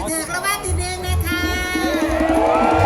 ถูกรางวัลที่หนึ่งนะคะ